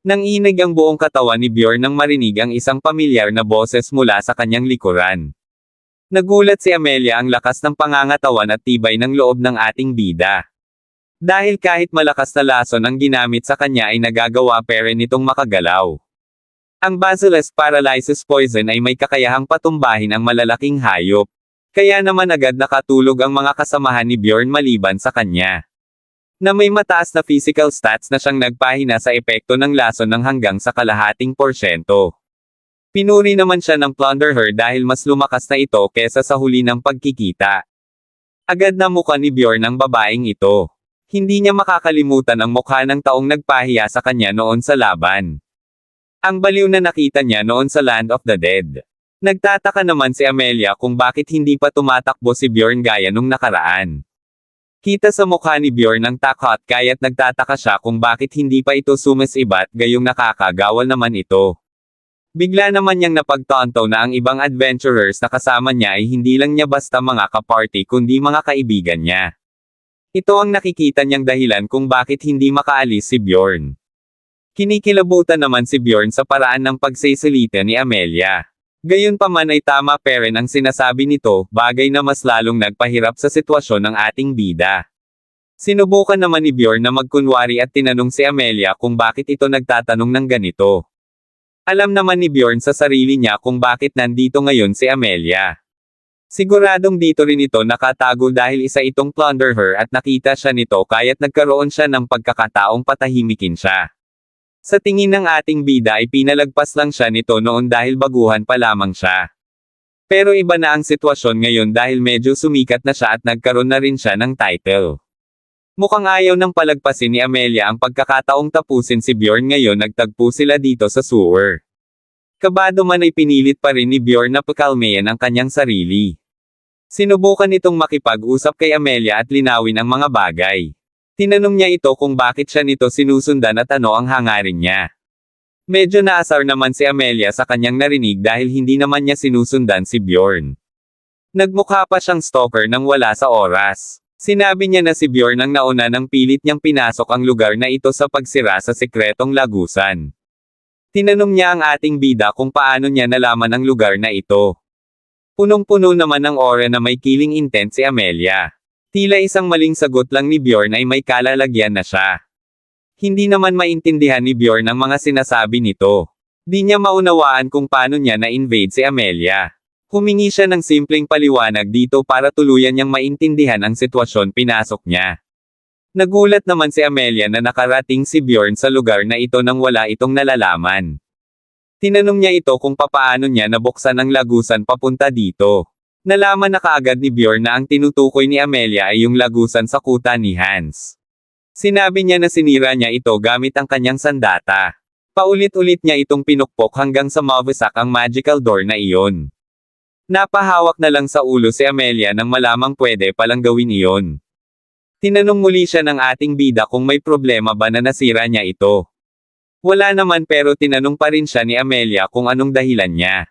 Nanginig ang buong katawan ni Bjorn nang marinig ang isang pamilyar na boses mula sa kanyang likuran. Nagulat si Amelia ang lakas ng pangangatawan at tibay ng loob ng ating bida. Dahil kahit malakas na lason ang ginamit sa kanya ay nagagawa pa rin itong makagalaw. Ang Basilisk Paralysis Poison ay may kakayahang patumbahin ang malalaking hayop. Kaya naman agad nakatulog ang mga kasamahan ni Bjorn maliban sa kanya. Na may mataas na physical stats na siyang nagpahina sa epekto ng lason ng hanggang sa kalahating porsyento. Pinuri naman siya ng Plunderher dahil mas lumakas na ito kesa sa huli ng pagkikita. Agad na mukha ni Bjorn ang babaeng ito. Hindi niya makakalimutan ang mukha ng taong nagpahiya sa kanya noon sa laban. Ang baliw na nakita niya noon sa Land of the Dead. Nagtataka naman si Amelia kung bakit hindi pa tumatakbo si Bjorn gaya nung nakaraan. Kita sa mukha ni Bjorn ang takot kaya't nagtataka siya kung bakit hindi pa ito sumisibat gayong nakakagawal naman ito. Bigla naman niyang napagtanto na ang ibang adventurers na kasama niya ay hindi lang niya basta mga kaparty kundi mga kaibigan niya. Ito ang nakikita niyang dahilan kung bakit hindi makaalis si Bjorn. Kinikilabutan naman si Bjorn sa paraan ng pagsisilita ni Amelia. Gayunpaman ay tama pa rin ang sinasabi nito, bagay na mas lalong nagpahirap sa sitwasyon ng ating bida. Sinubukan naman ni Bjorn na magkunwari at tinanong si Amelia kung bakit ito nagtatanong ng ganito. Alam naman ni Bjorn sa sarili niya kung bakit nandito ngayon si Amelia. Siguradong dito rin ito nakatago dahil isa itong plunderer at nakita siya nito kaya't nagkaroon siya ng pagkakataong patahimikin siya. Sa tingin ng ating bida ay pinalagpas lang siya nito noon dahil baguhan pa lamang siya. Pero iba na ang sitwasyon ngayon dahil medyo sumikat na siya at nagkaroon na rin siya ng title. Mukhang ayaw ng palagpasin ni Amelia ang pagkakataong tapusin si Bjorn ngayon nagtagpo sila dito sa sewer. Kabado man ay pinilit pa rin ni Bjorn na pakalmayan ang kanyang sarili. Sinubukan itong makipag-usap kay Amelia at linawin ang mga bagay. Tinanong niya ito kung bakit siya nito sinusundan at ano ang hangarin niya. Medyo naasar naman si Amelia sa kanyang narinig dahil hindi naman niya sinusundan si Bjorn. Nagmukha pa siyang stalker nang wala sa oras. Sinabi niya na si Bjorn ang nauna nang pilit niyang pinasok ang lugar na ito sa pagsira sa sekretong lagusan. Tinanong niya ang ating bida kung paano niya nalaman ang lugar na ito. Punong-puno naman ng aura na may killing intent si Amelia. Tila isang maling sagot lang ni Bjorn ay may kalalagyan na siya. Hindi naman maintindihan ni Bjorn ang mga sinasabi nito. Di niya maunawaan kung paano niya na-invade si Amelia. Humingi siya ng simpleng paliwanag dito para tuluyan niyang maintindihan ang sitwasyon pinasok niya. Nagulat naman si Amelia na nakarating si Bjorn sa lugar na ito nang wala itong nalalaman. Tinanong niya ito kung papaano niya nabuksan ang lagusan papunta dito. Nalaman na kaagad ni Bjorn na ang tinutukoy ni Amelia ay yung lagusan sa kuta ni Hans. Sinabi niya na sinira niya ito gamit ang kanyang sandata. Paulit-ulit niya itong pinukpok hanggang sa mawasak ang magical door na iyon. Napahawak na lang sa ulo si Amelia nang malamang pwede palang gawin iyon. Tinanong muli siya ng ating bida kung may problema ba na nasira niya ito. Wala naman pero tinanong pa rin siya ni Amelia kung anong dahilan niya.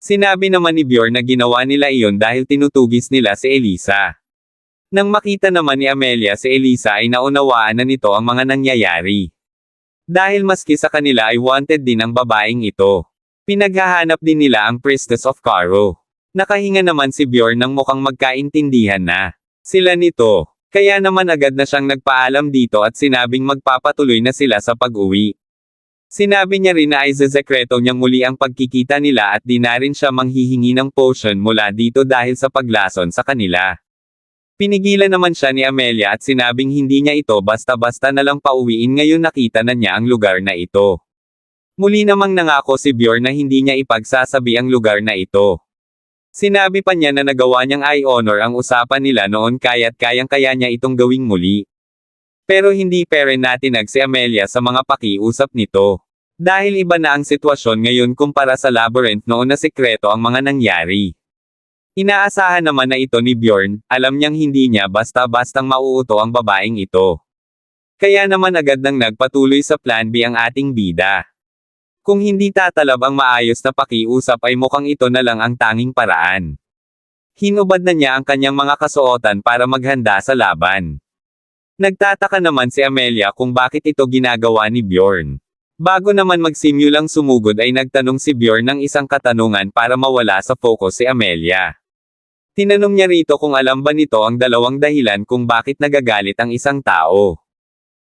Sinabi naman ni Bjorn na ginawa nila iyon dahil tinutugis nila si Elisa. Nang makita naman ni Amelia si Elisa ay naunawaan na nito ang mga nangyayari. Dahil maski sa kanila ay wanted din ang babaeng ito. Pinaghahanap din nila ang Priestess of Caro. Nakahinga naman si Bjorn nang mukhang magkaintindihan na. Sila nito. Kaya naman agad na siyang nagpaalam dito at sinabing magpapatuloy na sila sa pag-uwi. Sinabi niya rin na ay sekreto niyang muli ang pagkikita nila at di na rin siya manghihingi ng potion mula dito dahil sa paglason sa kanila. Pinigilan naman siya ni Amelia at sinabing hindi niya ito basta-basta na lang pauwiin ngayon nakita na niya ang lugar na ito. Muli namang nangako si Bjorn na hindi niya ipagsasabi ang lugar na ito. Sinabi pa niya na nagawa niyang eye honor ang usapan nila noon kaya't kayang-kaya niya itong gawing muli. Pero hindi rin natinag si Amelia sa mga pakiusap nito. Dahil iba na ang sitwasyon ngayon kumpara sa labyrinth noon na sekreto ang mga nangyari. Inaasahan naman na ito ni Bjorn, alam niyang hindi niya basta-bastang mauuto ang babaeng ito. Kaya naman agad nang nagpatuloy sa plan B ang ating bida. Kung hindi tatalab ang maayos na pakiusap ay mukhang ito na lang ang tanging paraan. Hinubad na niya ang kanyang mga kasuotan para maghanda sa laban. Nagtataka naman si Amelia kung bakit ito ginagawa ni Bjorn. Bago naman magsimulang sumugod ay nagtanong si Bjorn ng isang katanungan para mawala sa focus si Amelia. Tinanong niya rito kung alam ba nito ang dalawang dahilan kung bakit nagagalit ang isang tao.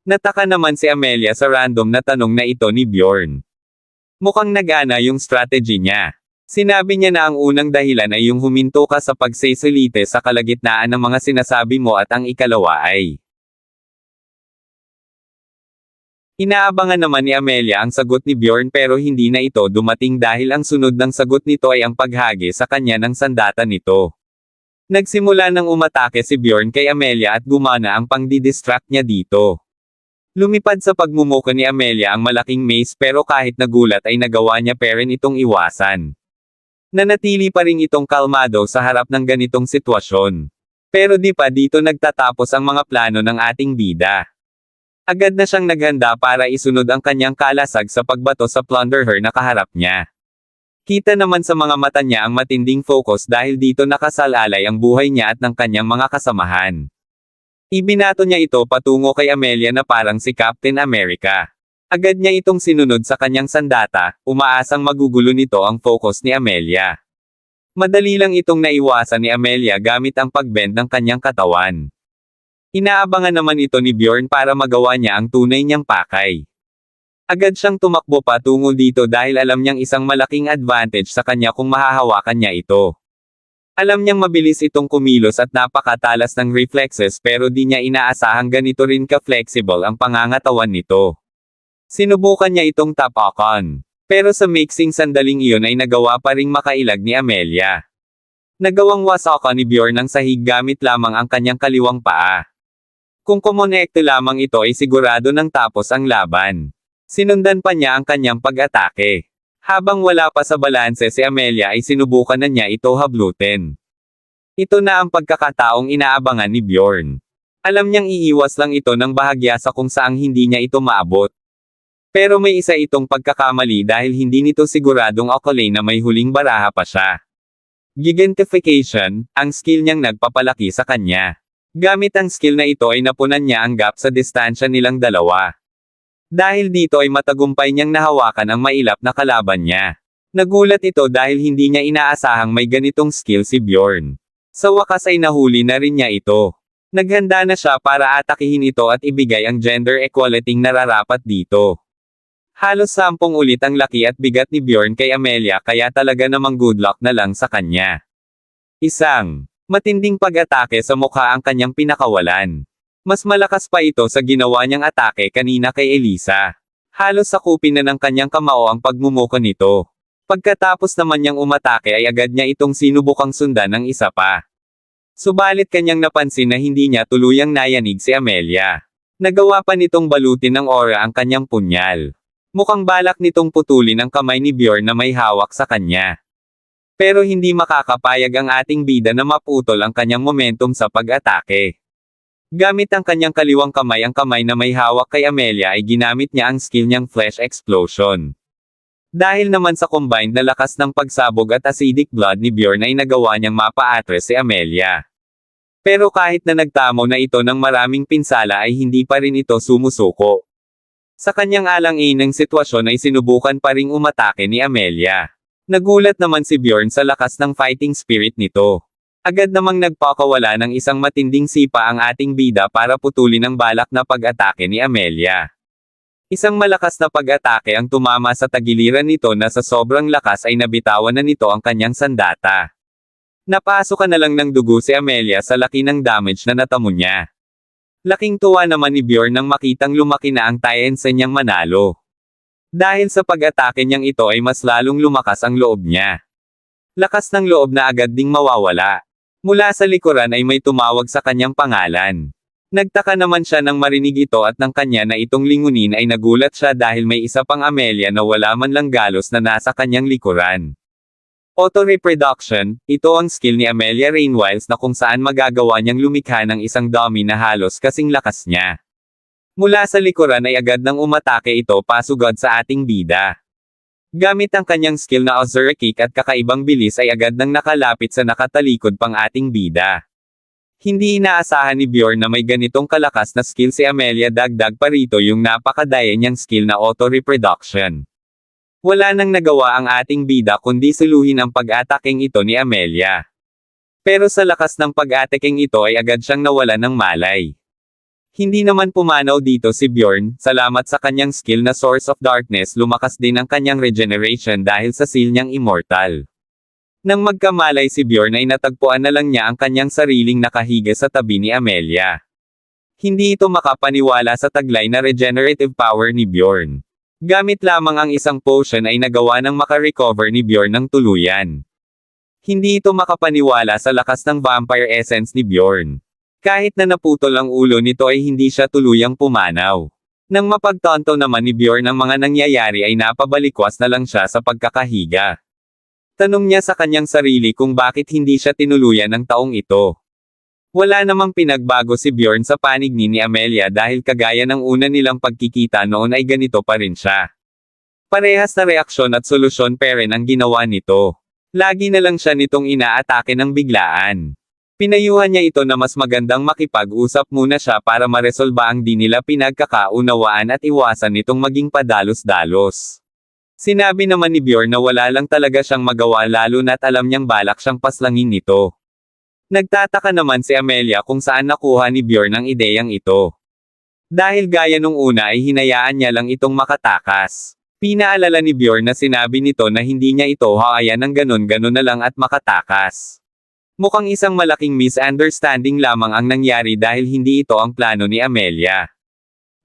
Nataka naman si Amelia sa random na tanong na ito ni Bjorn. Mukhang nagana yung strategy niya. Sinabi niya na ang unang dahilan ay yung huminto ka sa pagsesolite sa kalagitnaan ng mga sinasabi mo at ang ikalawa ay Inaabangan naman ni Amelia ang sagot ni Bjorn pero hindi na ito dumating dahil ang sunod ng sagot nito ay ang paghagi sa kanya ng sandata nito. Nagsimula nang umatake si Bjorn kay Amelia at gumana ang pangdidistract niya dito. Lumipad sa pagmumuka ni Amelia ang malaking mace pero kahit nagulat ay nagawa niya pa rin itong iwasan. Nanatili pa rin itong kalmado sa harap ng ganitong sitwasyon. Pero di pa dito nagtatapos ang mga plano ng ating bida. Agad na siyang naghanda para isunod ang kanyang kalasag sa pagbato sa plunderer na kaharap niya. Kita naman sa mga mata niya ang matinding focus dahil dito nakasalalay ang buhay niya at ng kanyang mga kasamahan. Ibinato niya ito patungo kay Amelia na parang si Captain America. Agad niya itong sinunod sa kanyang sandata, umaasang magugulo nito ang focus ni Amelia. Madali lang itong naiwasan ni Amelia gamit ang pagbend ng kanyang katawan. Inaabangan naman ito ni Bjorn para magawa niya ang tunay niyang pakay. Agad siyang tumakbo patungo dito dahil alam niyang isang malaking advantage sa kanya kung mahahawakan niya ito. Alam niyang mabilis itong kumilos at napakatalas ng reflexes pero di niya inaasahang ganito rin ka-flexible ang pangangatawan nito. Sinubukan niya itong tapakan. Pero sa mixing sandaling iyon ay nagawa pa ring makailag ni Amelia. Nagawang wasaka ni Bjorn ng sahig gamit lamang ang kanyang kaliwang paa. Kung kumonekte lamang ito ay sigurado nang tapos ang laban. Sinundan pa niya ang kanyang pag-atake. Habang wala pa sa balanse si Amelia ay sinubukan na niya ito hablutin. Ito na ang pagkakataong inaabangan ni Bjorn. Alam niyang iiwas lang ito ng bahagya sa kung saang hindi niya ito maabot. Pero may isa itong pagkakamali dahil hindi nito siguradong okay na may huling baraha pa siya. Gigantification, ang skill niyang nagpapalaki sa kanya. Gamit ang skill na ito ay napunan niya ang gap sa distansya nilang dalawa. Dahil dito ay matagumpay niyang nahawakan ang mailap na kalaban niya. Nagulat ito dahil hindi niya inaasahang may ganitong skill si Bjorn. Sa wakas ay nahuli na rin niya ito. Naghanda na siya para atakihin ito at ibigay ang gender equality nararapat dito. Halos sampung ulit ang laki at bigat ni Bjorn kay Amelia kaya talaga namang good luck na lang sa kanya. Isang Matinding pag-atake sa mukha ang kanyang pinakawalan. Mas malakas pa ito sa ginawa niyang atake kanina kay Elisa. Halos sakupin na ng kanyang kamao ang pagmumuko nito. Pagkatapos naman niyang umatake ay agad niya itong sinubukang sundan ng isa pa. Subalit kanyang napansin na hindi niya tuluyang nayanig si Amelia. Nagawa pa nitong balutin ng aura ang kanyang punyal. Mukhang balak nitong putulin ang kamay ni Bjorn na may hawak sa kanya. Pero hindi makakapayag ang ating bida na maputol ang kanyang momentum sa pag-atake. Gamit ang kanyang kaliwang kamay ang kamay na may hawak kay Amelia ay ginamit niya ang skill niyang Flash Explosion. Dahil naman sa combined na lakas ng pagsabog at acidic blood ni Bjorn ay nagawa niyang mapa-atres si Amelia. Pero kahit na nagtamo na ito ng maraming pinsala ay hindi pa rin ito sumusuko. Sa kanyang alang-inang sitwasyon ay sinubukan pa ring umatake ni Amelia. Nagulat naman si Bjorn sa lakas ng fighting spirit nito. Agad namang nagpakawala ng isang matinding sipa ang ating bida para putulin ang balak na pag-atake ni Amelia. Isang malakas na pag-atake ang tumama sa tagiliran nito na sa sobrang lakas ay nabitawan na nito ang kanyang sandata. Napasok na lang ng dugo si Amelia sa laki ng damage na natamo niya. Laking tuwa naman ni Bjorn nang makitang lumaki na ang Tyensen niyang manalo. Dahil sa pag-atake niyang ito ay mas lalong lumakas ang loob niya. Lakas ng loob na agad ding mawawala. Mula sa likuran ay may tumawag sa kanyang pangalan. Nagtaka naman siya nang marinig ito at ng kanya na itong lingunin ay nagulat siya dahil may isa pang Amelia na wala man lang galos na nasa kanyang likuran. Auto-reproduction, ito ang skill ni Amelia Rainwiles na kung saan magagawa niyang lumikha ng isang dummy na halos kasing lakas niya. Mula sa likuran ay agad nang umatake ito pasugod sa ating bida. Gamit ang kanyang skill na Ozura Kick at kakaibang bilis ay agad nang nakalapit sa nakatalikod pang ating bida. Hindi inaasahan ni Bjorn na may ganitong kalakas na skill si Amelia dagdag pa rito yung napakadaya niyang skill na auto-reproduction. Wala nang nagawa ang ating bida kundi suluhin ang pag-ataking ito ni Amelia. Pero sa lakas ng pag-ataking ito ay agad siyang nawala ng malay. Hindi naman pumanaw dito si Bjorn, salamat sa kanyang skill na Source of Darkness lumakas din ang kanyang regeneration dahil sa seal niyang immortal. Nang magkamalay si Bjorn ay natagpuan na lang niya ang kanyang sariling nakahiga sa tabi ni Amelia. Hindi ito makapaniwala sa taglay na regenerative power ni Bjorn. Gamit lamang ang isang potion ay nagawa ng makarecover ni Bjorn ng tuluyan. Hindi ito makapaniwala sa lakas ng vampire essence ni Bjorn. Kahit na naputol ang ulo nito ay hindi siya tuluyang pumanaw. Nang mapagtanto naman ni Bjorn ang mga nangyayari ay napabalikwas na lang siya sa pagkakahiga. Tanong niya sa kanyang sarili kung bakit hindi siya tinuluyan ng taong ito. Wala namang pinagbago si Bjorn sa panig ni ni Amelia dahil kagaya ng una nilang pagkikita noon ay ganito pa rin siya. Parehas na reaksyon at solusyon pa rin ang ginawa nito. Lagi na lang siya nitong inaatake ng biglaan. Pinayuhan niya ito na mas magandang makipag-usap muna siya para maresolba ang di nila pinagkakaunawaan at iwasan nitong maging padalos-dalos. Sinabi naman ni Bjorn na wala lang talaga siyang magawa lalo na't alam niyang balak siyang paslangin nito. Nagtataka naman si Amelia kung saan nakuha ni Bjorn ang ideyang ito. Dahil gaya nung una ay hinayaan niya lang itong makatakas. Pinaalala ni Bjorn na sinabi nito na hindi niya ito haayan ng ganon-ganon na lang at makatakas. Mukhang isang malaking misunderstanding lamang ang nangyari dahil hindi ito ang plano ni Amelia.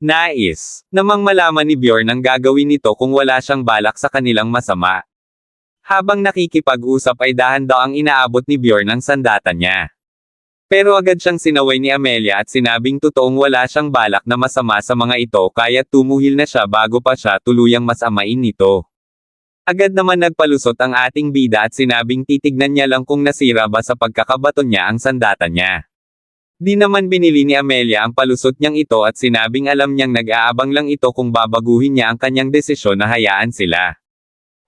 Nais, namang malaman ni Bjorn ang gagawin nito kung wala siyang balak sa kanilang masama. Habang nakikipag-usap ay dahan-daang inaabot ni Bjorn ang sandata niya. Pero agad siyang sinaway ni Amelia at sinabing totoong wala siyang balak na masama sa mga ito kaya tumuhil na siya bago pa siya tuluyang masamain nito. Agad naman nagpalusot ang ating bida at sinabing titignan niya lang kung nasira ba sa pagkakabaton niya ang sandata niya. Di naman binili ni Amelia ang palusot niyang ito at sinabing alam niyang nag-aabang lang ito kung babaguhin niya ang kanyang desisyon na hayaan sila.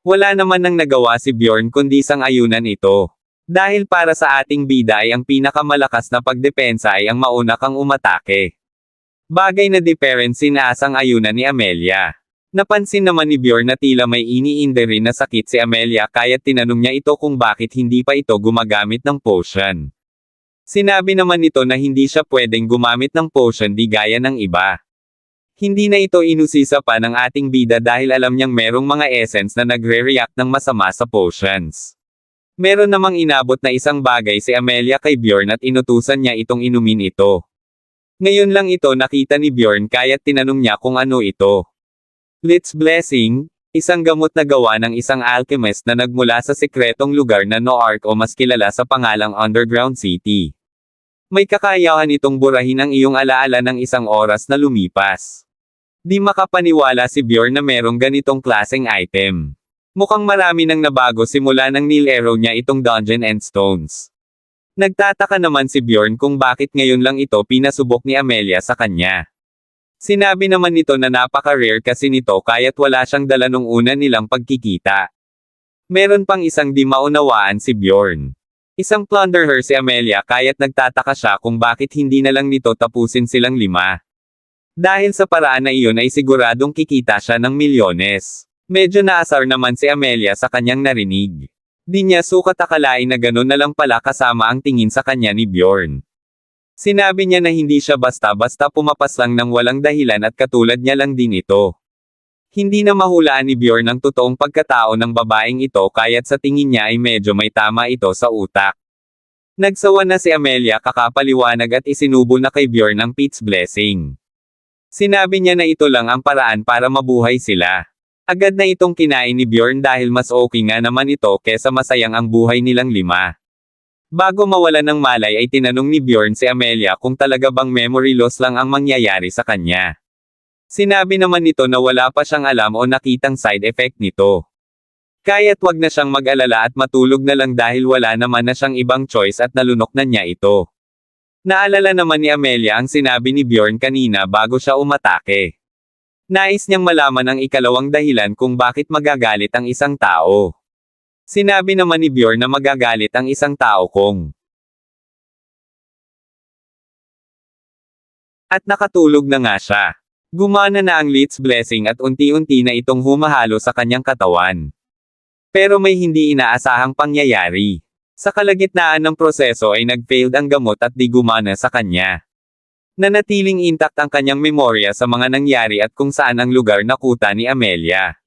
Wala naman nang nagawa si Bjorn kundi sang ayunan ito. Dahil para sa ating bida ay ang pinakamalakas na pagdepensa ay ang mauna kang umatake. Bagay na difference na asang ayunan ni Amelia. Napansin naman ni Bjorn na tila may iniinde rin na sakit si Amelia kaya tinanong niya ito kung bakit hindi pa ito gumagamit ng potion. Sinabi naman nito na hindi siya pwedeng gumamit ng potion di gaya ng iba. Hindi na ito inusisa pa ng ating bida dahil alam niyang merong mga essence na nagre-react ng masama sa potions. Meron namang inabot na isang bagay si Amelia kay Bjorn at inutusan niya itong inumin ito. Ngayon lang ito nakita ni Bjorn kaya't tinanong niya kung ano ito. Lit's Blessing, isang gamot na gawa ng isang alchemist na nagmula sa sekretong lugar na Noark o mas kilala sa pangalang Underground City. May kakayahan itong burahin ang iyong alaala ng isang oras na lumipas. Di makapaniwala si Bjorn na merong ganitong klaseng item. Mukhang marami nang nabago simula nang nilero niya itong Dungeon and Stones. Nagtataka naman si Bjorn kung bakit ngayon lang ito pinasubok ni Amelia sa kanya. Sinabi naman nito na napaka-rare kasi nito kaya't wala siyang dala nung una nilang pagkikita. Meron pang isang di maunawaan si Bjorn. Isang plunderer si Amelia kaya't nagtataka siya kung bakit hindi na lang nito tapusin silang lima. Dahil sa paraan na iyon ay siguradong kikita siya ng milyones. Medyo naasar naman si Amelia sa kanyang narinig. Di niya sukat akalain na ganun na lang pala kasama ang tingin sa kanya ni Bjorn. Sinabi niya na hindi siya basta-basta pumapas lang ng walang dahilan at katulad niya lang din ito. Hindi na mahulaan ni Bjorn ang totoong pagkatao ng babaeng ito kaya't sa tingin niya ay medyo may tama ito sa utak. Nagsawa na si Amelia kakapaliwanag at isinubo na kay Bjorn ang Pete's blessing. Sinabi niya na ito lang ang paraan para mabuhay sila. Agad na itong kinain ni Bjorn dahil mas okay nga naman ito kesa masayang ang buhay nilang lima. Bago mawala ng malay ay tinanong ni Bjorn si Amelia kung talaga bang memory loss lang ang mangyayari sa kanya. Sinabi naman nito na wala pa siyang alam o nakitang side effect nito. Kaya't wag na siyang mag-alala at matulog na lang dahil wala naman na siyang ibang choice at nalunok na niya ito. Naalala naman ni Amelia ang sinabi ni Bjorn kanina bago siya umatake. Nais niyang malaman ang ikalawang dahilan kung bakit magagalit ang isang tao. Sinabi naman ni Bjorn na magagalit ang isang tao kung At nakatulog na nga siya. Gumana na ang Lit's blessing at unti-unti na itong humahalo sa kanyang katawan. Pero may hindi inaasahang pangyayari. Sa kalagitnaan ng proseso ay nag-failed ang gamot at di gumana sa kanya. Nanatiling intact ang kanyang memorya sa mga nangyari at kung saan ang lugar nakuta ni Amelia.